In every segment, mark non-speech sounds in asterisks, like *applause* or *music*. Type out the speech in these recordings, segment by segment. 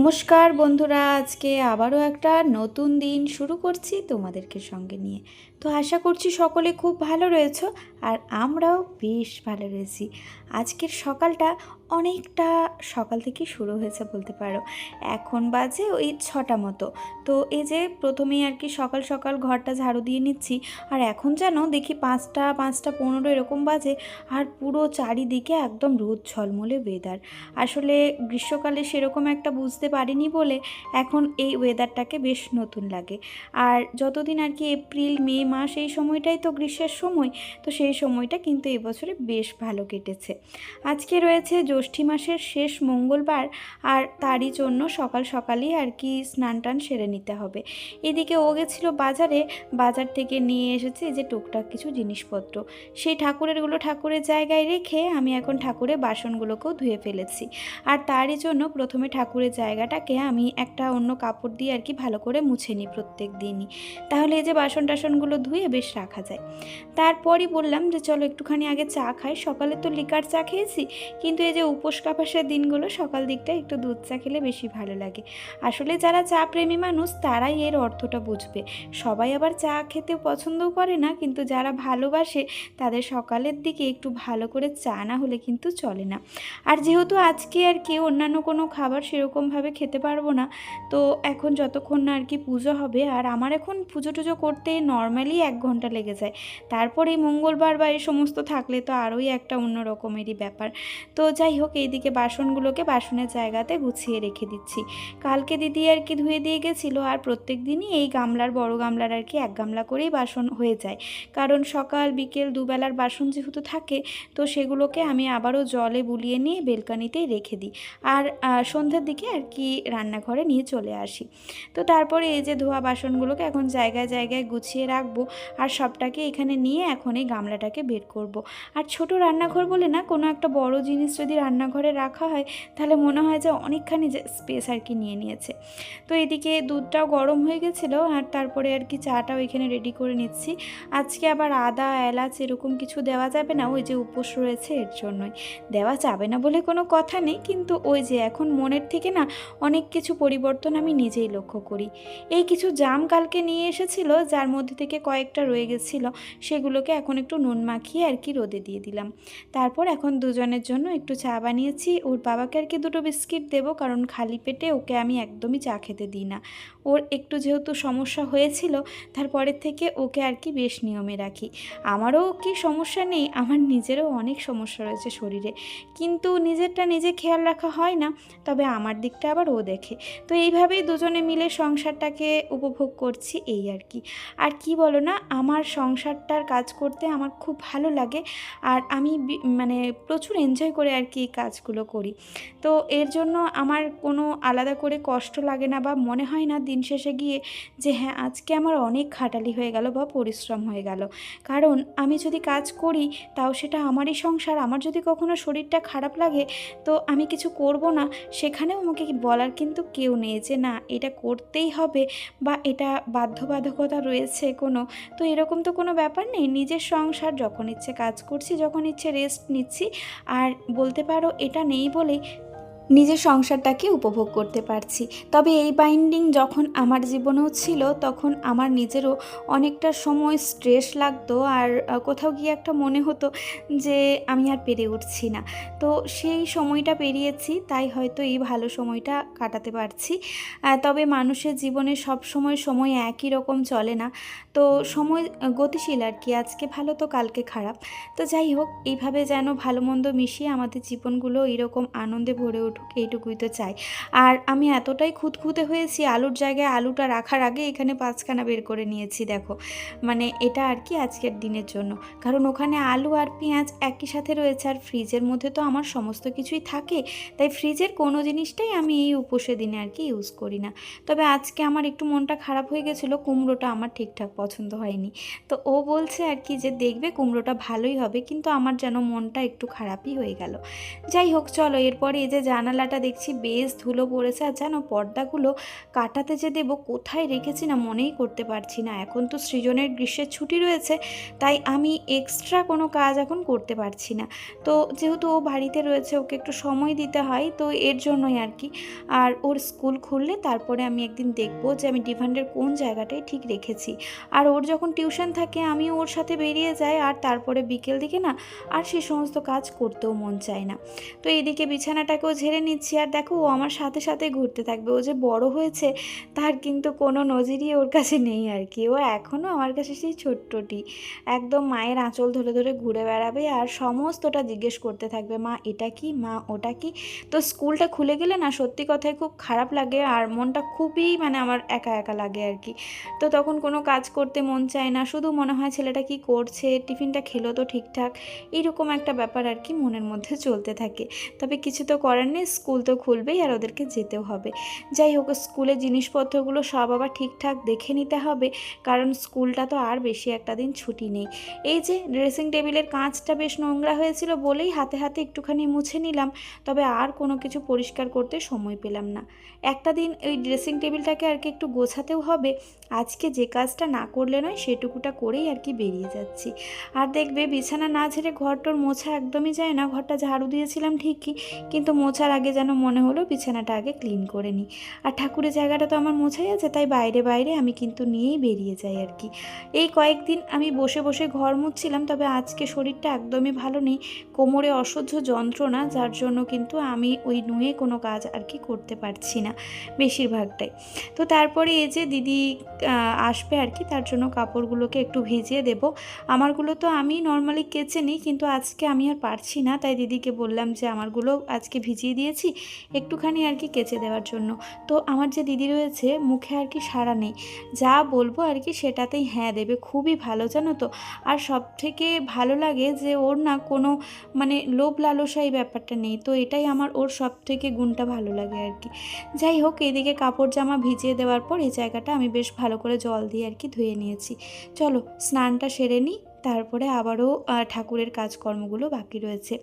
নমস্কার বন্ধুরা আজকে আবারও একটা নতুন দিন শুরু করছি তোমাদেরকে সঙ্গে নিয়ে। তো আশা করছি সকলে খুব ভালো রয়েছো আর আমরাও বেশ ভালো রয়েছি। আজকের সকালটা অনেকটা সকাল থেকে শুরু হয়েছে বলতে পারো। এখন বাজে ওই ছটা মতো। তো এই যে প্রথমেই আর কি সকাল সকাল ঘরটা ঝাড়ু দিয়ে নিচ্ছি আর এখন যেন দেখি পাঁচটা পাঁচটা পনেরো এরকম বাজে আর পুরো চারিদিকে একদম রোদ ঝলমলে ওয়েদার আসলে গ্রীষ্মকালে সেরকম একটা বুঝতে পারিনি বলে এখন এই ওয়েদারটাকে বেশ নতুন লাগে। আর যতদিন আর কি এপ্রিল, মে মাস এই সময়টাই তো গ্রীষ্মের সময়, তো সেই সময়টা কিন্তু এবছরে বেশ ভালো কেটেছে। আজকে রয়েছে জ্যৈষ্ঠী মাসের শেষ মঙ্গলবার আর তারই জন্য সকাল সকালই আর কি স্নান টান সেরে নিতে হবে। এদিকে ও গেছিল বাজারে, বাজার থেকে নিয়ে এসেছে যে টুকটাক কিছু জিনিসপত্র। সেই ঠাকুরেরগুলো ঠাকুরের জায়গায় রেখে আমি এখন ঠাকুরের বাসনগুলোকেও ধুয়ে ফেলেছি। আর তারই জন্য প্রথমে ঠাকুরের জায়গাটাকে আমি একটা অন্য কাপড় দিয়ে আর কি ভালো করে মুছে নিই প্রত্যেক দিনই। তাহলে এই যে বাসন টাসনগুলো ধুয়ে বেশ রাখা যায়। তারপরই বললাম যে, চলো একটুখানি আগে চা খাই। সকালে তো লিকার চা খেয়েছি, কিন্তু এই যে উপোস কাপাসের দিনগুলো, সকাল দিকটা একটু দুধ চা খেলে বেশি ভালো লাগে। আসলে যারা চা প্রেমী মানুষ, তারাই এর অর্থটা বুঝবে। সবাই আবার চা খেতে পছন্দও করে না, কিন্তু যারা ভালোবাসে, তাদের সকালের দিকে একটু ভালো করে চা না হলে কিন্তু চলে না। আর যেহেতু আজকে আর কি অন্যান্য কোনো খাবার সেরকমভাবে খেতে পারব না, তো এখন যতক্ষণ না আর কি পুজো হবে, আর আমার এখন পুজো টুজো করতে নর্মালি এক ঘণ্টা লেগে যায়। তারপরে মঙ্গলবার বা এই সমস্ত থাকলে তো আরোই একটা অন্য রকমেরই ব্যাপার। তো যাই হোক, এইদিকে বাসনগুলোকে বাসনের জায়গাতে গুছিয়ে রেখে দিচ্ছি। কালকে দিদি আর কি ধুয়ে দিয়ে গেছিল আর প্রত্যেক দিনই এই গামলার বড় গামলার আর কি এক গামলা করেই বাসন হয়ে যায়। কারণ সকাল, বিকেল দুবেলার বাসন যেহেতু থাকে, তো সেগুলোকে আমি আবারও জলে বুলিয়ে নিয়ে বেলকানিতেই রেখে দিই। আর সন্ধ্যের দিকে আর কি রান্নাঘরে নিয়ে চলে আসি। তো তারপরে এই যে ধোয়া বাসনগুলোকে এখন জায়গায় জায়গায় গুছিয়ে রাখব আর সবটাকে এখানে নিয়ে এখন এই গামলাটাকে বের করব। আর ছোট রান্নাঘর বলে না, কোনো একটা বড় জিনিস যদি রান্নাঘরে রাখা হয়, তাহলে মনে হয় যে অনেকখানি স্পেস আর কি নিয়ে নিয়েছে। তো এদিকে দুধটাও গরম হয়ে গেছিল, আর তারপরে আর কি চাটাও এখানে রেডি করে নিচ্ছি। আজকে আবার আদা, এলাচ এরকম কিছু দেওয়া যাবে না, ওই যে উপোস রয়েছে এর জন্যই। দেওয়া যাবে না বলে কোনো কথা নেই, কিন্তু ওই যে এখন মনের থেকে না অনেক কিছু পরিবর্তন আমি নিজেই লক্ষ্য করি। এই কিছু জাম কালকে নিয়ে এসেছিল, যার মধ্যে থেকে কয়েকটা রয়ে গেছিল, সেগুলোকে এখন একটু নুন মাখিয়ে আর কি রোদে দিয়ে দিলাম। তারপর এখন দুজনের জন্য একটু চা বানিয়েছি। ওর বাবাকে আর কি দুটো বিস্কিট দেবো, কারণ খালি পেটে ওকে আমি একদমই চা খেতে দিই না। ওর একটু যেহেতু সমস্যা হয়েছিল, তারপরের থেকে ওকে আর কি বেশ নিয়মে রাখি। আমারও কি সমস্যা নেই, আমার নিজেরও অনেক সমস্যা রয়েছে শরীরে। কিন্তু নিজেরটা নিজে খেয়াল রাখা হয় না, তবে আমার দিকটা আবার ও দেখে। তো এইভাবেই দুজনে মিলে সংসারটাকে উপভোগ করছি, এই আর কি। আর কি বলো না, আমার সংসারটার কাজ করতে আমার খুব ভালো লাগে আর আমি মানে প্রচুর এনজয় করে আর কি কাজগুলো করি। তো এর জন্য আমার কোনো আলাদা করে কষ্ট লাগে না বা মনে হয় না দিন শেষে গিয়ে যে হ্যাঁ আজকে আমার অনেক খাটালি হয়ে গেল বা পরিশ্রম হয়ে গেল। কারণ আমি যদি কাজ করি তাও সেটা আমারই সংসার, আমার যদি কখনো শরীরটা খারাপ লাগে তো আমি কিছু করব না। সেখানেও আমাকে বলার কিন্তু কেউ নেই যে না, এটা করতেই হবে বা এটা বাধ্যবাধকতা রয়েছে কোনো তো এরকম তো কোনো ব্যাপার নেই। নিজের সংসার, যখন ইচ্ছে কাজ করছি, যখন ইচ্ছে রেস্ট নিচ্ছি। আর বলতে পারো এটা নেই বলেই নিজের সংসারটাকে উপভোগ করতে পারছি। তবে এই বাইন্ডিং যখন আমার জীবনেও ছিল, তখন আমার নিজেরও অনেকটা সময় স্ট্রেস লাগতো আর কোথাও গিয়ে একটা মনে হতো যে আমি আর পেরে উঠছি না। তো সেই সময়টা পেরিয়েছি, তাই হয়তো এই ভালো সময়টা কাটাতে পারছি। তবে মানুষের জীবনে সব সময় সময় একই রকম চলে না। তো সময় গতিশীল আর কি, আজকে ভালো তো কালকে খারাপ। তো যাই হোক, এইভাবে যেন ভালো মন্দ মিশিয়ে আমাদের জীবনগুলো এরকম আনন্দে ভরে উঠুক। এইটুকুই তো চাই। আর আমি এতটাই খুঁতখুঁতে হয়েছি আলুর জায়গায় আলুটা রাখার আগে এখানে পাঁচখানা বের করে নিয়েছি, দেখো। মানে এটা আর কি আজকের দিনের জন্য। কারণ ওখানে আলু আর পেঁয়াজ একই সাথে রয়েছে আর ফ্রিজের মধ্যে তো আমার সমস্ত কিছুই থাকে। তাই ফ্রিজের কোনো জিনিসটাই আমি এই উপসে দিনে আর কি ইউজ করি না। তবে আজকে আমার একটু মনটা খারাপ হয়ে গেছিল, কুমড়োটা আমার ঠিকঠাক পছন্দ হয়নি। তো ও বলছে আর কি যে দেখবে কুমড়োটা ভালোই হবে, কিন্তু আমার যেন মনটা একটু খারাপই হয়ে গেল। যাই হোক, চলো এরপরে এই যে জানা জানালাটা দেখছি বেশ ধুলো পড়েছে আর জানো পর্দাগুলো কাটাতে যে দেবো কোথায় রেখেছি না মনেই করতে পারছি না। এখন তো সৃজনের গ্রীষ্মের ছুটি রয়েছে, তাই আমি এক্সট্রা কোনো কাজ এখন করতে পারছি না। তো যেহেতু ও বাড়িতে রয়েছে, ওকে একটু সময় দিতে হয়, তো এর জন্যই আর কি। আর ওর স্কুল খুললে তারপরে আমি একদিন দেখব যে আমি ডিভান্ডের কোন জায়গাটায় ঠিক রেখেছি। আর ওর যখন টিউশন থাকে আমি ওর সাথে বেরিয়ে যাই, আর তারপরে বিকেল দিকে না, আর সে সমস্ত কাজ করতেও মন চায় না। তো এদিকে বিছানাটাকেও ঝেড়ে নিচ্ছি আর দেখো ও আমার সাথে সাথে ঘুরতে থাকবে। ও যে বড় হয়েছে, তার কিন্তু কোনো নজিরই ওর কাছে নেই আর কি। ও এখনও আমার কাছে সেই ছোট্টটি। একদম মায়ের আঁচল ধরে ধরে ঘুরে বেড়াবে আর সমস্তটা জিজ্ঞেস করতে থাকবে, মা, এটা কি? মা, ওটা কি? তো স্কুলটা খুলে গেলে না সত্যি কথায় খুব খারাপ লাগে আর মনটা খুবই মানে আমার একা একা লাগে আর কি। তো তখন কোনো কাজ করতে মন চায় না, শুধু মনে হয় ছেলেটা কি করছে, টিফিনটা খেলো তো ঠিকঠাক এইরকম একটা ব্যাপার আর কি মনের মধ্যে চলতে থাকে। তবে কিছু তো করার নেই স্কুল তো খুলবেই আর ওদেরকে যেতেও হবে। যাই হোক স্কুলের জিনিসপত্রগুলো সব আবার ঠিকঠাক দেখে নিতে হবে, কারণ স্কুলটা তো আর বেশি একটা দিন ছুটি নেই। এই যে ড্রেসিং টেবিলের কাঁচটা বেশ নোংরা হয়েছিল বলেই হাতে হাতে একটুখানি মুছে নিলাম, তবে আর কোনো কিছু পরিষ্কার করতে সময় পেলাম না। একটা দিন ওই ড্রেসিং টেবিলটাকে আর কি একটু গোছাতেও হবে, আজকে যে কাজটা না করলে নয় সেটুকুটা করেই আর কি বেরিয়ে যাচ্ছি। আর দেখবে বিছানা না ঝেড়ে ঘরটোর মোছা একদমই যায় না, ঘরটা ঝাড়ু দিয়েছিলাম ঠিকই, কিন্তু মোছার আগে যেন মনে হলো বিছানাটা আগে ক্লিন করে নিই। আর ঠাকুরের জায়গাটা তো আমার মোছাই আছে, তাই বাইরে বাইরে আমি কিন্তু নিয়েই বেরিয়ে যাই আর কি। এই কয়েকদিন আমি বসে বসে ঘর মুছছিলাম, তবে আজকে শরীরটা একদমই ভালো নেই, কোমরে অসহ্য যন্ত্রণা, যার জন্য কিন্তু আমি ওই নুয়ে কোনো কাজ আর কি করতে পারছি না বেশিরভাগটাই। তো তারপরে এই যে দিদি আসবে আর কি, তার জন্য কাপড়গুলোকে একটু ভিজিয়ে দেব। আমারগুলো তো আমি নর্মালি কেচে নিই, কিন্তু আজকে আমি আর পারছি না, তাই দিদিকে বললাম যে আমারগুলো আজকে ভিজিয়ে দিয়েছি একটুখানি আর কি কেচে দেওয়ার জন্য। তো আমার যে দিদি রয়েছে, মুখে আর কি সাড়া নেই। যা বলব আর কি সেটাতেই হ্যাঁ দেবে। খুবই ভালো, জানো তো? আর সব থেকে ভালো লাগে যে ওর না কোনো মানে লোভ লালসা এই ব্যাপারটা নেই। তো এটাই আমার ওর সব থেকে গুণটা ভালো লাগে আর কি। যাই হোক, এদিকে কাপড় জামা ভিজিয়ে দেওয়ার পর এই জায়গাটা আমি বেশ ভালো করে জল দিয়ে আর কি ধুয়ে নিয়েছি। চলো, স্নানটা সেরে নিই। তারপরে আবারও ঠাকুরের কাজকর্মগুলো বাকি রয়েছে।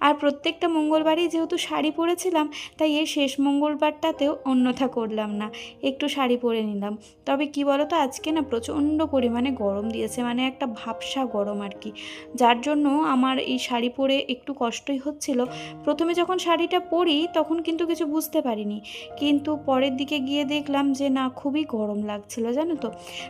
আর প্রত্যেকটা মঙ্গলবারই যেহেতু শাড়ি পরেছিলাম, তাই এই শেষ মঙ্গলবারটাতেও অন্যথা করলাম না। একটু শাড়ি পরে নিলাম। তবে কি বলো তো আজকে না প্রচণ্ড পরিমাণে গরম দিয়েছে মানে একটা ভাবসা গরম আর কি। যার জন্য আমার এই শাড়ি পরে একটু কষ্টই হচ্ছিল। প্রথমে যখন শাড়িটা পরি, তখন কিন্তু কিছু বুঝতে পারিনি। কিন্তু পরের দিকে গিয়ে দেখলাম যে, না, খুবই গরম লাগছিল, জানো তো।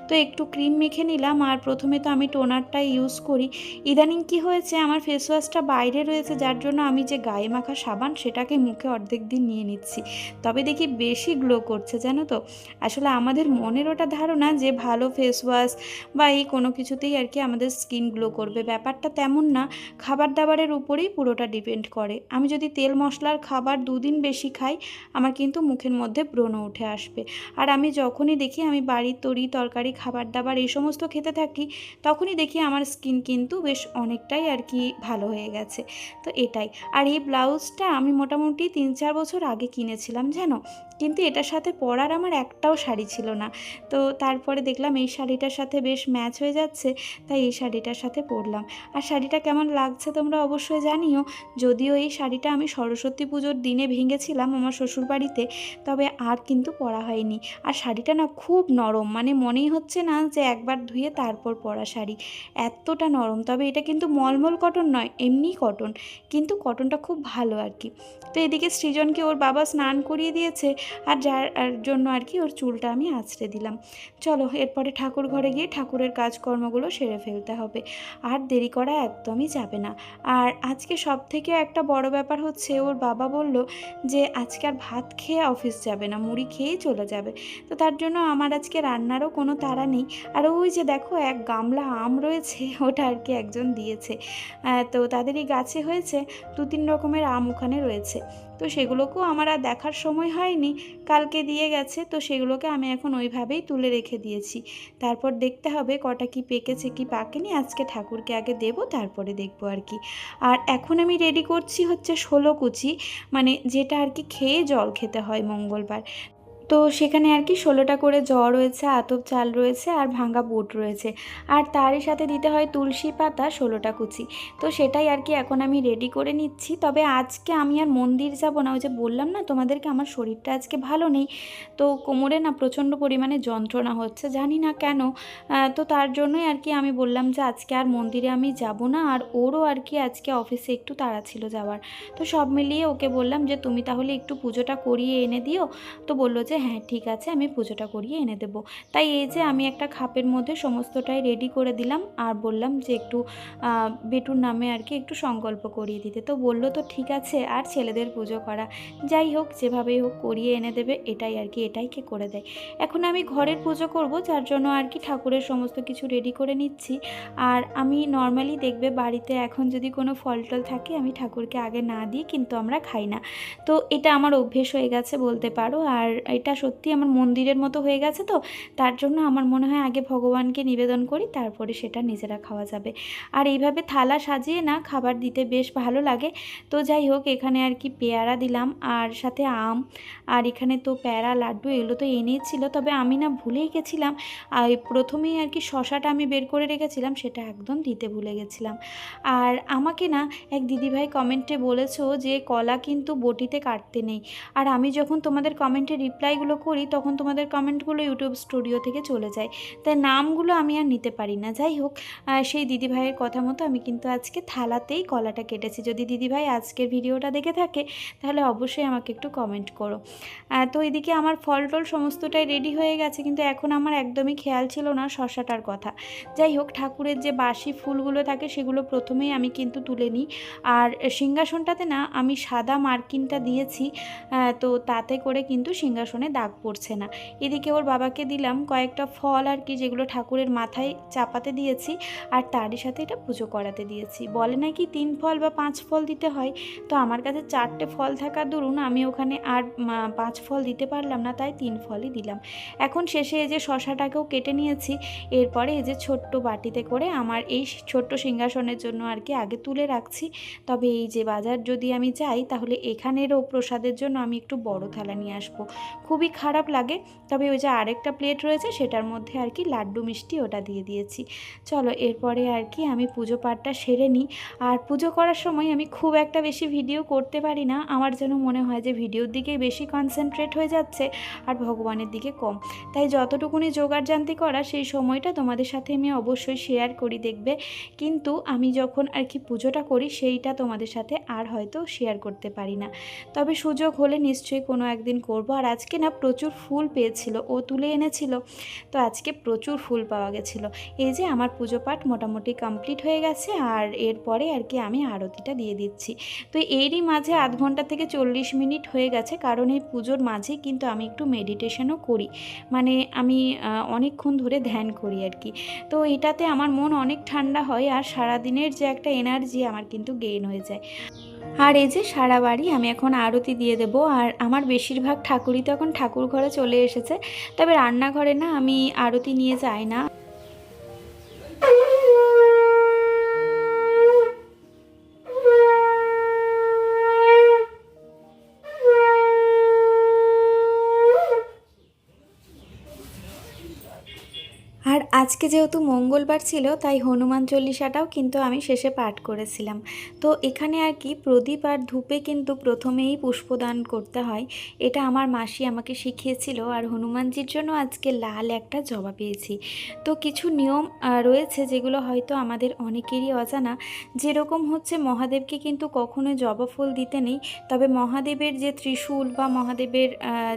তো একটু ক্রিম মেখে নিলাম, আর প্রথমে তো আমি টোনারটাই ইউজ করি। ইদানিং কি হয়েছে? আমার ফেস ওয়াশটা বাইরে রয়েছে, যার জন্য আমি যে গায়ে মাখা সাবান, সেটাকে মুখে অর্ধেক দিন নিয়ে নিচ্ছি। তবে দেখি বেশি গ্লো করছে, জানো তো? আসলে আমাদের মনের ওটা ধারণা যে ভালো ফেস ওয়াশ বা এই কোনো কিছুতেই আর কি আমাদের স্কিন গ্লো করবে। ব্যাপারটা তেমন না খাবার দাবারের উপরেই পুরোটা ডিপেন্ড করে। আমি যদি তেল মশলার খাবার দুদিন বেশি খাই, আমার কিন্তু মুখের মধ্যে ব্রণ উঠে আসবে। আর আমি যখনই দেখি আমি বাড়ির তরি, তরকারি খাবার দাবার এই সমস্ত খেতে থাকি, তখনই দেখি আমার স্কিন কিন্তু বেশ অনেকটাই আর কি ভালো হয়ে গেছে। তো এটাই। আর এই ব্লাউজটা আমি মোটামুটি তিন চার বছর আগে কিনেছিলাম, জানো? কিন্তু এটার সাথে পরার আমার একটাও শাড়ি ছিল না। তো তারপরে দেখলাম এই শাড়িটার সাথে বেশ ম্যাচ হয়ে যাচ্ছে, তাই এই শাড়িটার সাথে পরলাম। আর শাড়িটা কেমন লাগছে তোমরা অবশ্যই জানিও। যদিও এই শাড়িটা আমি সরস্বতী পুজোর দিনে ভেঙেছিলাম আমার শ্বশুরবাড়িতে, তবে আর কিন্তু পরা হয়নি। আর শাড়িটা না খুব নরম মানে মনেই হচ্ছে না যে একবার ধুয়ে তারপর পরা শাড়ি। এতটা নরম, তবে এটা কিন্তু মলমল কটন নয়, এমনি কটন। কিন্তু কটনটা খুব ভালো আর কি। তো এদিকে সৃজনকে ওর বাবা স্নান করিয়ে দিয়েছে আর যার জন্য আর কি ওর চুলটা আমি আঁচড়ে দিলাম। চলো, এরপরে ঠাকুর ঘরে গিয়ে ঠাকুরের কাজকর্মগুলো সেরে ফেলতে হবে। আর দেরি করা একদমই যাবে না। আর আজকে সব থেকে একটা বড় ব্যাপার হচ্ছে, ওর বাবা বলল যে, আজকে আর ভাত খেয়ে অফিস যাবে না, মুড়ি খেয়েই চলে যাবে। তো তার জন্য আমার আজকে রান্নারও কোনো তাড়া নেই। আর ওই যে দেখো, এক গামলা আম রয়েছে, *laughs* ওটা আর কি একজন দিয়েছে। তো তাদেরই গাছে হয়েছে দু তিন রকমের আম ওখানে রয়েছে। তো সেগুলোকেও আমার আর দেখার সময় হয়নি। কালকে দিয়ে গেছে, তো সেগুলোকে আমি এখন ওইভাবেই তুলে রেখে দিয়েছি। তারপর দেখতে হবে কটা কি পেকেছে, কি পাকেনি। আজকে ঠাকুরকে আগে দেব, তারপরে দেখব আর কি। আর এখন আমি রেডি করছি হচ্ছে ষোলো কুচি। মানে যেটা আর কি খেয়ে জল খেতে হয় মঙ্গলবার। তো সেখানে আর কি ষোলোটা করে জ রয়েছে, আতপ চাল রয়েছে আর ভাঙা বুট রয়েছে। আর তারই সাথে দিতে হয় তুলসী পাতা, ষোলোটা কুচি। তো সেটাই আর কি এখন আমি রেডি করে নিচ্ছি। তবে আজকে আমি আর মন্দির যাব না, ওই যে বললাম না তোমাদেরকে আমার শরীরটা আজকে ভালো নেই। তো কোমরে না প্রচণ্ড পরিমাণে যন্ত্রণা হচ্ছে, জানি না কেন। তো তার জন্যই আর কি আমি বললাম যে আজকে আর মন্দিরে আমি যাব না, আর ওরও আর কি আজকে অফিসে একটু তাড়া ছিল যাওয়ার। তো সব মিলিয়ে ওকে বললাম যে তুমি তাহলে একটু পুজোটা করিয়ে এনে দিও। তো বলল যে হ্যাঁ ঠিক আছে, আমি পুজোটা করিয়ে এনে দেবো। তাই এই যে আমি একটা খাপের মধ্যে সমস্তটাই রেডি করে দিলাম আর বললাম যে একটু বেটুর নামে আর কি একটু সংকল্প করিয়ে দিতে। তো বলল, তো ঠিক আছে, আর ছেলেদের পুজো করা। যাই হোক, যেভাবেই হোক করিয়ে এনে দেবে, এটাই আর কি, এটাই কে করে দেয়। এখন আমি ঘরের পুজো করব, যার জন্য আর কি ঠাকুরের সমস্ত কিছু রেডি করে নিচ্ছি। আর আমি নর্মালি দেখবে বাড়িতে এখন যদি কোনো ফল টল থাকে, আমি ঠাকুরকে আগে না দিই, কিন্তু আমরা খাই না। তো এটা আমার অভ্যেস হয়ে গেছে বলতে পারো। আর এটা সত্যি আমার মন্দিরের মতো হয়ে গেছে তো, তার জন্য আমার মনে হয় আগে ভগবানকে নিবেদন করি, তারপরে সেটা নিজেরা খাওয়া যাবে। আর এইভাবে থালা সাজিয়ে না খাবার দিতে বেশ ভালো লাগে। তো যাই হোক, এখানে আর কি পেয়ারা দিলাম, আর সাথে আম, আর এখানে তো প্যারা, লাড্ডু এগুলো তো এনেছিল, তবে আমি না ভুলেই গেছিলাম। আর প্রথমেই আর কি শশাটা আমি বের করে রেখেছিলাম, সেটা একদম দিতে ভুলে গেছিলাম। আর আমাকে না এক দিদিভাই কমেন্টে বলেছ যে কলা কিন্তু বটিতে কাটতে নেই। আর আমি যখন তোমাদের কমেন্টে রিপ্লাইগুলো করি, তখন তোমাদের কমেন্টগুলো ইউটিউব স্টুডিও থেকে চলে যায়। তাই নামগুলো আমি আর নিতে পারি না। যাই হোক সেই দিদিভাইয়ের কথা মতো আমি কিন্তু আজকে থালাতেই কলাটা কেটেছি। যদি দিদিভাই আজকের ভিডিওটা দেখে থাকে, তাহলে অবশ্যই আমাকে একটু কমেন্ট করো। তো এদিকে আমার ফল টল সমস্তটাই রেডি হয়ে গেছে, কিন্তু এখন আমার একদমই খেয়াল ছিল না শশাটার কথা। যাই হোক, ঠাকুরের যে বাসি ফুলগুলো থাকে, সেগুলো প্রথমেই আমি কিন্তু তুলে নিই। আর সিংহাসনটাতে না, আমি সাদা মার্কিনটা দিয়েছি তো তাতে করে কিন্তু সিংহাসনে দাগ পড়ছে না। এদিকে ওর বাবাকে দিলাম কয়েকটা ফল আর কি যেগুলো ঠাকুরের মাথায় চাপাতে দিয়েছি আর তারই সাথে এটা পুজো করাতে দিয়েছি। বলে নাকি তিন ফল বা পাঁচ ফল দিতে হয়। তো আমার কাছে চারটে ফল থাকার দরুন, আমি ওখানে আর পাঁচ ফল দিতে পারলাম না, তাই তিন ফলই দিলাম। এখন শেষে এই যে শশাটাকেও কেটে নিয়েছি। এরপরে এই যে ছোট্ট বাটিতে করে আমার এই ছোট্ট সিংহাসনের জন্য আর কি আগে তুলে রাখছি। তবে এই যে বাজার যদি আমি যাই তাহলে এখানেরও প্রসাদের জন্য আমি একটু বড় থালা নিয়ে আসব। খুবই খারাপ লাগে। তবে ওই যে আরেকটা প্লেট রয়েছে, সেটার মধ্যে আর কি লাড্ডু, মিষ্টি ওটা দিয়ে দিয়েছি। চলো, এরপরে আর কি আমি পুজো পাঠটা সেরে নিই। আর পুজো করার সময় আমি খুব একটা বেশি ভিডিও করতে পারি না। আমার যেন মনে হয় যে ভিডিওর দিকে বেশি কনসেন্ট্রেট হয়ে যাচ্ছে আর ভগবানের দিকে কম। তাই যতটুকুনি জোগাড় জানতি করা, সেই সময়টা তোমাদের সাথে আমি অবশ্যই শেয়ার করি, দেখবে। কিন্তু আমি যখন আর কি পুজোটা করি, সেইটা তোমাদের সাথে আর হয়তো শেয়ার করতে পারি না। তবে সুযোগ হলে নিশ্চয়ই কোনো একদিন করব। আর আজকে না প্রচুর ফুল পেয়েছিল, ও তুলে এনেছিল। তো আজকে প্রচুর ফুল পাওয়া গেছিল। এই যে আমার পুজো পাঠ মোটামুটি কমপ্লিট হয়ে গেছে, আর এরপরে আর কি আমি আরতিটা দিয়ে দিচ্ছি। তো এরই মাঝে আধ ঘণ্টা থেকে চল্লিশ মিনিট হয়ে গেছে, কারণ এই পুজোর মাঝে কিন্তু আমি একটু মেডিটেশনও করি। মানে আমি অনেকক্ষণ ধরে ধ্যান করি আর কি। তো এটাতে আমার মন অনেক ঠান্ডা হয়, আর সারাদিনের যে একটা এনার্জি আমার কিন্তু গেইন হয়ে যায়। আর এই যে সারা বাড়ি, আমি এখন আরতি দিয়ে দেব। আর আমার বেশিরভাগ ঠাকুরই তো এখন ঠাকুর ঘরে চলে এসেছে। তবে রান্নাঘরে না আমি আরতি নিয়ে যাই না আর আজকে যেহেতু মঙ্গলবার ছিল, তাই হনুমান চল্লিশাটাও কিন্তু আমি শেষে পাঠ করেছিলাম। তো এখানে আর কি প্রদীপ আর ধূপে কিন্তু প্রথমেই পুষ্পদান করতে হয়। এটা আমার মাসি আমাকে শিখিয়েছিল আর হনুমানজির জন্য আজকে লাল একটা জবা পেয়েছি। তো কিছু নিয়ম রয়েছে যেগুলো হয়তো আমাদের অনেকেরই অজানা। যেরকম হচ্ছে মহাদেবকে কিন্তু কখনোই জবা ফুল দিতে নেই, তবে মহাদেবের যে ত্রিশূল বা মহাদেবের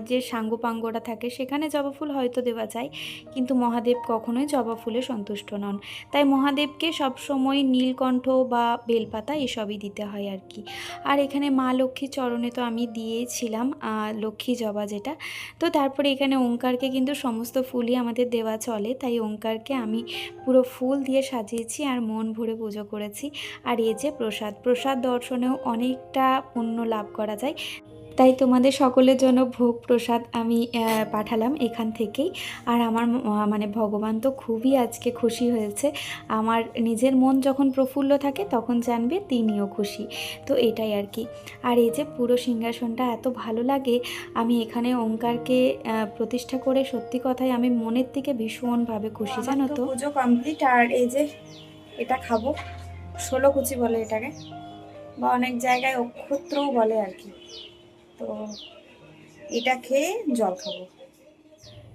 যে সাঙ্গপাঙ্গরা থাকে, সেখানে জবা ফুল হয়তো দেওয়া যায়। কিন্তু মহাদেব কখনোই জবা ফুলে সন্তুষ্ট নন। তাই মহাদেবকে সবসময় নীলকণ্ঠ বা বেলপাতা এসবই দিতে হয় আর কি। আর এখানে মা লক্ষ্মী চরণে তো আমি দিয়েছিলাম লক্ষ্মী জবা যেটা। তো তারপরে এখানে ওঙ্কারকে কিন্তু সমস্ত ফুলই আমাদের দেওয়া চলে, তাই ওঙ্কারকে আমি পুরো ফুল দিয়ে সাজিয়েছি আর মন ভরে পুজো করেছি। আর এই যে প্রসাদ প্রসাদ দর্শনেও অনেকটা পুণ্য লাভ করা যায়। তাই তোমাদের সকলের জন্য ভোগ প্রসাদ আমি পাঠালাম এখান থেকেই। আর আমার মানে ভগবান তো খুবই আজকে খুশি হয়েছে। আমার নিজের মন যখন প্রফুল্ল থাকে তখন জানবে তিনিও খুশি। তো এটাই আর কি। আর এই যে পুরো সিংহাসনটা এত ভালো লাগে আমি এখানে ওঙ্কারকে প্রতিষ্ঠা করে সত্যি কথাই আমি মনের থেকে ভীষণভাবে খুশি জানো তো পুজো কমপ্লিট আর এই যে এটা খাব ষোলো কুচি বলে এটাকে বা অনেক জায়গায় অক্ষত্রও বলে আর কি। তো এটা খেয়ে জল খাব।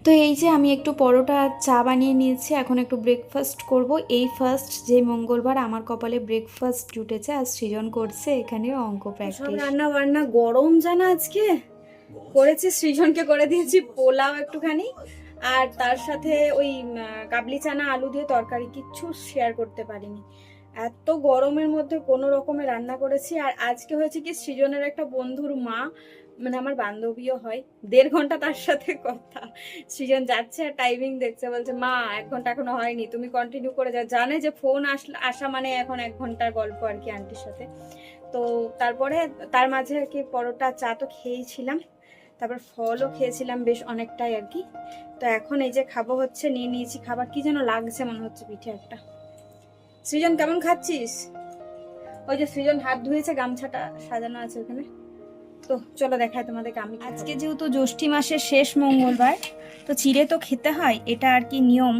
তো এই যে আমি একটু পরোটা চা বানিয়ে নিয়েছি এখন একটু ব্রেকফাস্ট করব। এই ফার্স্ট যে মঙ্গলবার আমার কপালে ব্রেকফাস্ট জুটেছে আর সৃজন করছে এখানে অঙ্ক প্র্যাকটিস রান্না বান্না গরম জানা আজকে? করেছি সৃজনকে করে দিয়েছি পোলাও একটুখানি আর তার সাথে ওই কাবলি চানা আলু দিয়ে তরকারি কিচ্ছু শেয়ার করতে পারিনি। এত গরমের মধ্যে কোনো রকমে রান্না করেছি। আর আজকে হয়েছে কি, সৃজনের একটা বন্ধুর মা মানে আমার বান্ধবীও হয়, দেড় ঘণ্টা তার সাথে কথা। সৃজন যাচ্ছে আর টাইমিং দেখছে, বলছে, মা, এক ঘণ্টা এখনও হয়নি, তুমি কন্টিনিউ করে যা জানে যে ফোন আসলে আসা মানে এখন এক ঘণ্টার গল্প আর কি আন্টির সাথে। তো তারপরে তার মাঝে আর কি পরোটা, চা তো খেয়েছিলাম, তারপর ফলও খেয়েছিলাম বেশ অনেকটাই আর কি। তো এখন এই যে খাব হচ্ছে, নিয়ে নিয়েছি খাবার, কি যেন লাগছে মনে হচ্ছে পিঠে একটা। সৃজন কেমন খাচ্ছিস? ওই যে সৃজন হাত ধুয়েছে গামছাটা সাজানো আছে ওখানে। তো চলো দেখায় তোমাদেরকে আমি আজকে যেহেতু জ্যৈষ্ঠী মাসের শেষ মঙ্গলবার তো চিড়ে তো খেতে হয় এটা আর কি নিয়ম।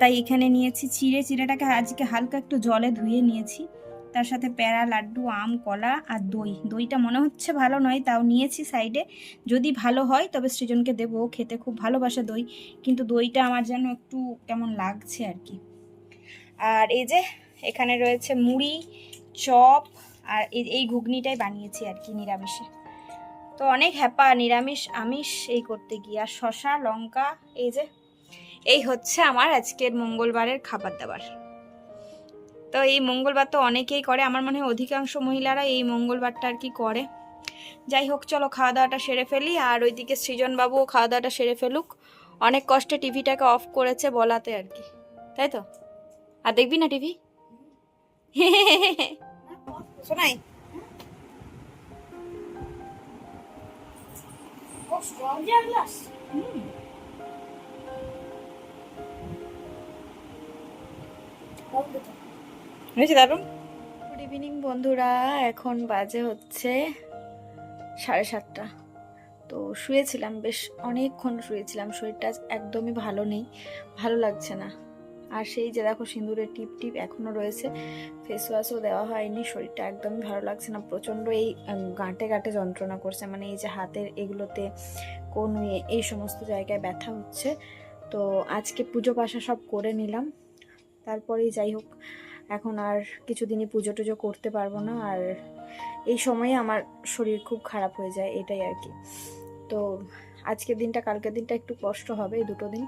তাই এখানে নিয়েছি চিড়ে। চিড়েটাকে আজকে হালকা একটু জলে ধুয়ে নিয়েছি। তার সাথে প্যারা লাড্ডু আম কলা আর দই। দইটা মনে হচ্ছে ভালো নয় তাও নিয়েছি সাইডে। যদি ভালো হয় তবে সৃজনকে দেবো। ও খেতে খুব ভালোবাসে দই। কিন্তু দইটা আমার যেন একটু কেমন লাগছে আর কি। আর এই যে এখানে রয়েছে মুড়ি, চপ, আর এই- ঘুগনিটাই বানিয়েছি আর কি নিরামিষে। তো অনেক হ্যাপা নিরামিষ, আমিষ এই করতে গিয়ে। আর শশা লঙ্কা, এই যে, এই হচ্ছে আমার আজকের মঙ্গলবারের খাবার দাবার। তো এই মঙ্গলবার তো অনেকেই করে, আমার মনে হয় অধিকাংশ মহিলারা এই মঙ্গলবারটা আর কি করে। যাই হোক, চলো খাওয়া দাওয়াটা সেরে ফেলি। আর ওইদিকে সৃজনবাবুও খাওয়া দাওয়াটা সেরে ফেলুক। অনেক কষ্টে টিভিটাকে অফ করেছে বলাতে আর কি। তাই তো? আর দেখবি না টিভি? শোনাই। হয়েছে দারুণ গুড ইভিনিং বন্ধুরা। এখন বাজে হচ্ছে সাড়ে সাতটা। তো শুয়েছিলাম বেশ অনেকক্ষণ শুয়েছিলাম। শরীরটা একদমই ভালো নেই। ভালো লাগছে না। আর সেই যে দেখো সিঁদুরের টিপ টিপ এখনও রয়েছে ফেস ওয়াশও দেওয়া হয়নি, শরীরটা একদমই ভালো লাগছে না, প্রচণ্ড এই গাঁটে গাঁটে যন্ত্রণা করছে মানে এই যে হাতের এগুলোতে কোন এই সমস্ত জায়গায় ব্যথা হচ্ছে। তো আজকে পুজো পাশা সব করে নিলাম, তারপরেই যাই হোক, এখন আর কিছুদিনই পুজো টুজো করতে পারব না, আর এই সময়ে আমার শরীর খুব খারাপ হয়ে যায়, এটাই আর কি। তো আজকের দিনটা, কালকের দিনটা একটু কষ্ট হবে, এই দুটো দিন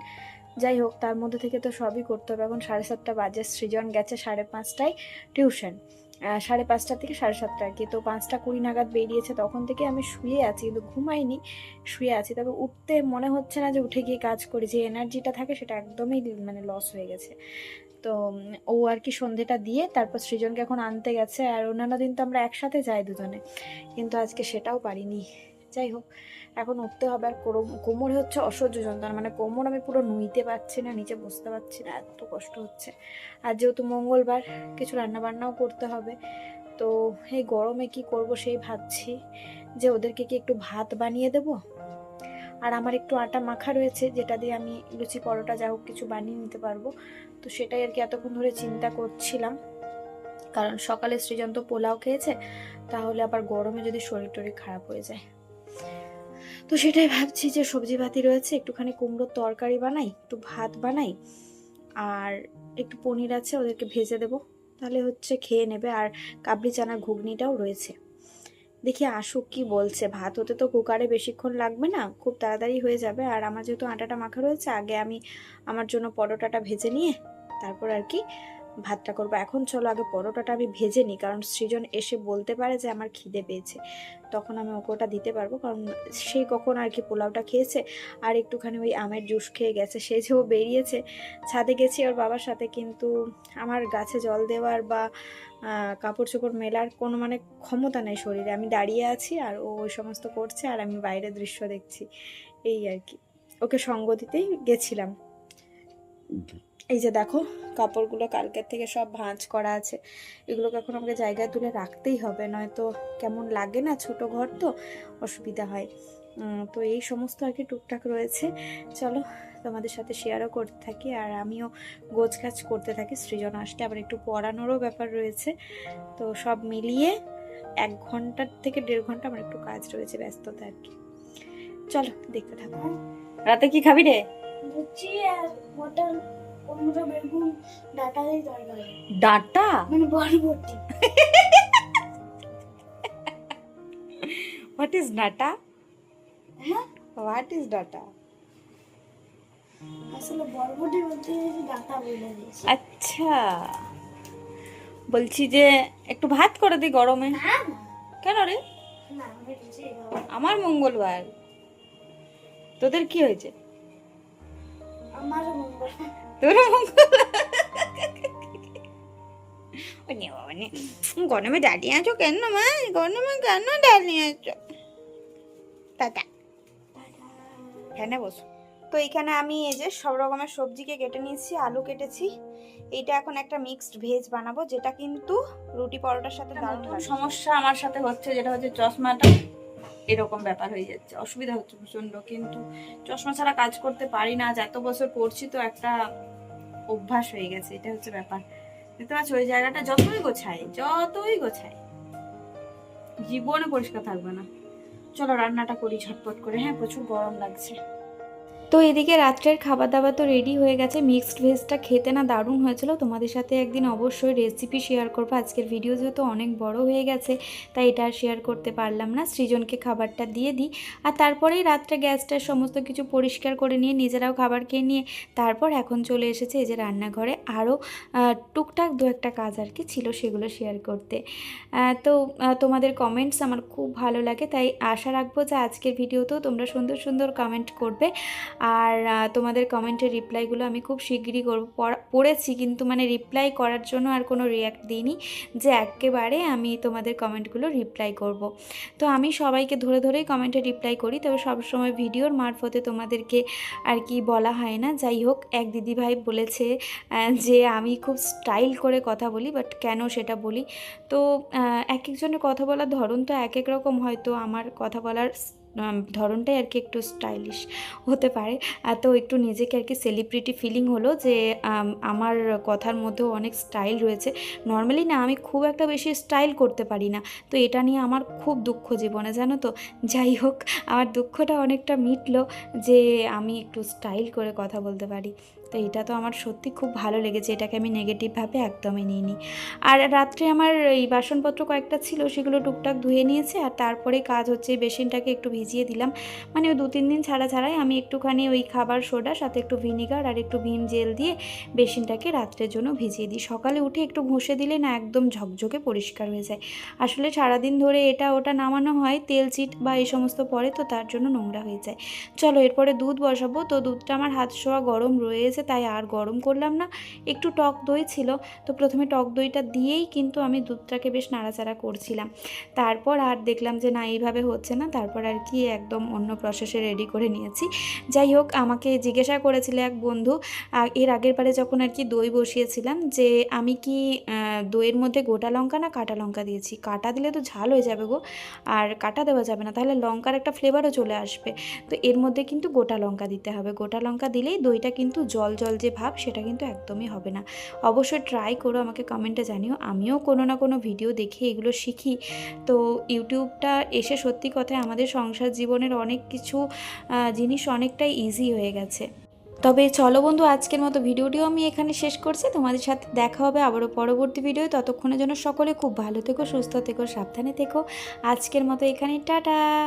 যাই হোক, তার মধ্যে থেকে তো সবই করতে হবে। এখন সাড়ে সাতটা বাজে, সৃজন গেছে সাড়ে পাঁচটায় টিউশন। সাড়ে পাঁচটা থেকে সাড়ে সাতটা আর কি। তো পাঁচটা কুড়ি নাগাদ বেরিয়েছে, তখন থেকে আমি শুয়ে আছি, কিন্তু ঘুমাইনি, শুয়ে আছি। তবে উঠতে মনে হচ্ছে না যে উঠে গিয়ে কাজ করি। যে এনার্জিটা থাকে সেটা একদমই মানে লস হয়ে গেছে। তো, ও আর কি সন্ধেটা দিয়ে তারপর সৃজনকে এখন আনতে গেছে। আর অন্যান্য দিন তো আমরা একসাথে যাই দুজনে। কিন্তু আজকে সেটাও পারিনি। যাই হোক এখন উঠতে হবে আর কোমরে হচ্ছে অসহ্য যন্ত্রণা মানে কোমর আমি পুরো নুইতে পারছি না, নিচে বসতে পারছি না, এত কষ্ট হচ্ছে। আর যেহেতু মঙ্গলবার কিছু রান্না বান্নাও করতে হবে, তো এই গরমে কি করব সেই ভাবছি যে ওদেরকে কি একটু ভাত বানিয়ে দেব? আর আমার একটু আটা মাখা রয়েছে, যেটা দিয়ে আমি লুচি পরোটা যা হোক কিছু বানিয়ে নিতে পারব। তো সেটাই আর কি এতক্ষণ ধরে চিন্তা করছিলাম। কারণ সকালে সৃজন তো পোলাও খেয়েছে, তাহলে আবার গরমে যদি শরীর টরীর খারাপ হয়ে যায়। তো সেটাই ভাবছি যে সবজি ভাতি রয়েছে একটুখানি কুমড়োর তরকারি বানাই একটু ভাত বানাই আর একটু পনির আছে ওদেরকে ভেজে দেবো। তাহলে হচ্ছে খেয়ে নেবে আর কাবলি চানার ঘুগনিটাও রয়েছে। দেখি আসুক কি বলছে ভাত হতে তো কুকারে বেশিক্ষণ লাগবে না খুব তাড়াতাড়ি হয়ে যাবে। আর আমার যেহেতু আটাটা মাখা রয়েছে আগে আমি আমার জন্য পরোটাটা ভেজে নিয়ে তারপর আর কি ভাতটা করব। এখন চলো, আগে পরোটাটা আমি ভেজে নিই, কারণ সৃজন এসে বলতে পারে যে আমার খিদে পেয়েছে। তখন আমি ওকে ওটা দিতে পারব, কারণ সেই কখন আর কি পোলাওটা খেয়েছে, আর একটুখানি ওই আমের জুস খেয়ে গেছে, সে যে ও বেরিয়েছে। ছাদে গেছি ওর বাবার সাথে, কিন্তু আমার গাছে জল দেওয়ার বা কাপড় চোপড় মেলার কোনো মানে ক্ষমতা নেই শরীরে। আমি দাঁড়িয়ে আছি আর ও ওই সমস্ত করছে, আর আমি বাইরের দৃশ্য দেখছি। এই আর কি। ওকে সঙ্গ দিতেই গেছিলাম। এই যে দেখো, কাপড়গুলো কালকের থেকে সব ভাঁজ করা আছে। এগুলোকে এখন আমাকে জায়গায় তুলে রাখতেই হবে, নয়তো কেমন লাগে না ছোট ঘর তো, অসুবিধা হয়। তো এই সমস্ত আর কি টুকটাক রয়েছে। চলো, তোমাদের সাথে শেয়ারও করতে থাকি, আর আমিও গোছ কাজ করতে থাকি, সৃজন আসলে আবার একটু পড়ানোরও ব্যাপার রয়েছে। তো সব মিলিয়ে এক ঘণ্টার থেকে দেড় ঘণ্টা আমার একটু কাজ রয়েছে, ব্যস্ততা আর কি। চলো, দেখতে থাকো। রাতে কি খাবি রে? মটন। বেগুন ডাটা দিয়ে তরকারি ডাটা? মানে বরবটি। What is data? হ্যাঁ? What is data? আসলে বরবটি বলতে ডাটা বলে দিয়েছি। আচ্ছা। বলছি যে একটু ভাত করে দিই গরমে। কেন রে? আমার মঙ্গলবার। তোদের কি হয়েছে? আমারও মঙ্গল গরমে দাঁড়িয়ে আছো কেন মা গরমে কেন দাঁড়িয়ে আছো টাটা এখানে বসো তো এখানে আমি এই যে সব রকমের সবজিকে কেটে নিয়েছি আলু কেটেছি এইটা এখন একটা মিক্সড ভেজ বানাবো যেটা কিন্তু রুটি পরোটার সাথে দারুণ সমস্যা আমার সাথে হচ্ছে যেটা হচ্ছে চশমাটা এরকম ব্যাপার হয়ে যাচ্ছে। অসুবিধা হচ্ছে প্রচণ্ড কিন্তু চশমা ছাড়া কাজ করতে পারি না। যে এত বছর করছি তো একটা অভ্যাস হয়ে গেছে। এটা হচ্ছে ব্যাপার। দেখতে পাচ্ছ, ওই জায়গাটা যতই গোছায় যতই গোছায় জীবনে পরিষ্কার থাকবে না। চলো রান্নাটা করি ঝটপট করে। হ্যাঁ প্রচুর গরম লাগছে। তো এদিকে রাত্রের খাবার দাবার তো রেডি হয়ে গেছে। মিক্সড ভেজটা খেতে না দারুণ হয়েছিল। তোমাদের সাথে একদিন অবশ্যই রেসিপি শেয়ার করব। আজকের ভিডিও যেহেতু অনেক বড় হয়ে গেছে, তাই এটা আর শেয়ার করতে পারলাম না। সৃজনকে খাবারটা দিয়ে দিই। আর তারপরেই রাত্রে গ্যাসটা সমস্ত কিছু পরিষ্কার করে নিয়ে নিজেরাও খাবার খেয়ে নিয়ে তারপর এখন চলে এসেছে এই যে রান্নাঘরে। আরও টুকটাক দু একটা কাজ আর কি ছিল সেগুলো শেয়ার করতে। তো তোমাদের কমেন্টস আমার খুব ভালো লাগে। তাই আশা রাখব যে আজকের ভিডিওতেও তোমরা সুন্দর সুন্দর কমেন্ট করবে। আর তোমাদের কমেন্টের রিপ্লাইগুলো আমি খুব শিগগিরই করব। পড়া- পড়েছি কিন্তু মানে রিপ্লাই করার জন্য আর কোনো রিয়াক্ট দিইনি যে একেবারে আমি তোমাদের কমেন্টগুলো রিপ্লাই করব। তো আমি সবাইকে ধরে ধরেই কমেন্টে রিপ্লাই করি, তবে সবসময় ভিডিওর মারফতে তোমাদেরকে আর কি বলা হয় না। যাই হোক, এক দিদিভাই বলেছে যে আমি খুব স্টাইল করে কথা বলি বাট কেন সেটা বলি? তো এক একজনের কথা বলার ধরন তো এক এক রকম, হয়তো আমার কথা বলার ধরনটাই আর কি একটু স্টাইলিশ হতে পারে। এত একটু নিজেকে আর কি সেলিব্রিটি ফিলিং হলো যে আমার কথার মধ্যেও অনেক স্টাইল রয়েছে। নর্মালি না, আমি খুব একটা বেশি স্টাইল করতে পারি না। তো এটা নিয়ে আমার খুব দুঃখ জীবনে, জানো তো? যাই হোক, আমার দুঃখটা অনেকটা মিটলো যে, আমি একটু স্টাইল করে কথা বলতে পারি। তো এটা তো আমার সত্যি খুব ভালো লেগেছে, এটাকে আমি নেগেটিভভাবে একদমই নিইনি। আর রাত্রে আমার এই বাসনপত্র কয়েকটা ছিল, সেগুলো টুকটাক ধুয়ে নিয়েছে, আর তারপরে কাজ হচ্ছে বেসিনটাকে একটু ভিজিয়ে দিলাম। মানে দু তিন দিন ছাড়া ছাড়াই আমি একটুখানি ওই খাবার সোডা, সাথে একটু ভিনিগার আর একটু ভিম জেল দিয়ে বেসিনটাকে রাত্রের জন্য ভিজিয়ে দিই। সকালে উঠে একটু ঘষে দিলে না একদম ঝকঝকে পরিষ্কার হয়ে যায়। আসলে সারাদিন ধরে এটা ওটা নামানো হয়, তেল চিট বা এই সমস্ত পরে, তো তার জন্য নোংরা হয়ে যায়। চলো এরপরে দুধ বসাবো, তো দুধটা আমার হাত শোয়া গরম রয়েছে তাই আর গরম করলাম না। একটু টক দই ছিল, তো প্রথমে টক দইটা দিয়েই কিন্তু আমি দুধটাকে বেশ নাড়াচাড়া করছিলাম। তারপর আর দেখলাম যে, না, এইভাবে হচ্ছে না। তারপর আর কি একদম অন্য প্রসেসে রেডি করে নিয়েছি। যাই হোক, আমাকে জিজ্ঞাসা করেছিল এক বন্ধু এর আগের বারে যখন আর কি দই বসিয়েছিলাম যে, আমি কি দইয়ের মধ্যে গোটা লঙ্কা না কাটা লঙ্কা দিয়েছি? কাটা দিলে তো ঝাল হয়ে যাবে গো, আর কাটা দেওয়া যাবে না, তাহলে লঙ্কার একটা ফ্লেভারও চলে আসবে। তো এর মধ্যে কিন্তু গোটা লঙ্কা দিতে হবে। গোটা লঙ্কা দিলেই দইটা কিন্তু জল জল জল যে ভাব, সেটা কিন্তু একদমই হবে না। অবশ্যই ট্রাই করো, আমাকে কমেন্টে জানিও। আমিও কোনো না কোনো ভিডিও দেখে এগুলো শিখি। তো ইউটিউবটা এসে সত্যি কথায় আমাদের সংসার জীবনের অনেক কিছু জিনিস অনেকটাই ইজি হয়ে গেছে। তবে চলো বন্ধু, আজকের মতো ভিডিওটিও আমি এখানে শেষ করছি। তোমাদের সাথে দেখা হবে আবারও পরবর্তী ভিডিও ততক্ষণের জন্য সকলে খুব ভালো থেকো, সুস্থ থেকো, সাবধানে থেকো। আজকের মতো এখানে টাটা!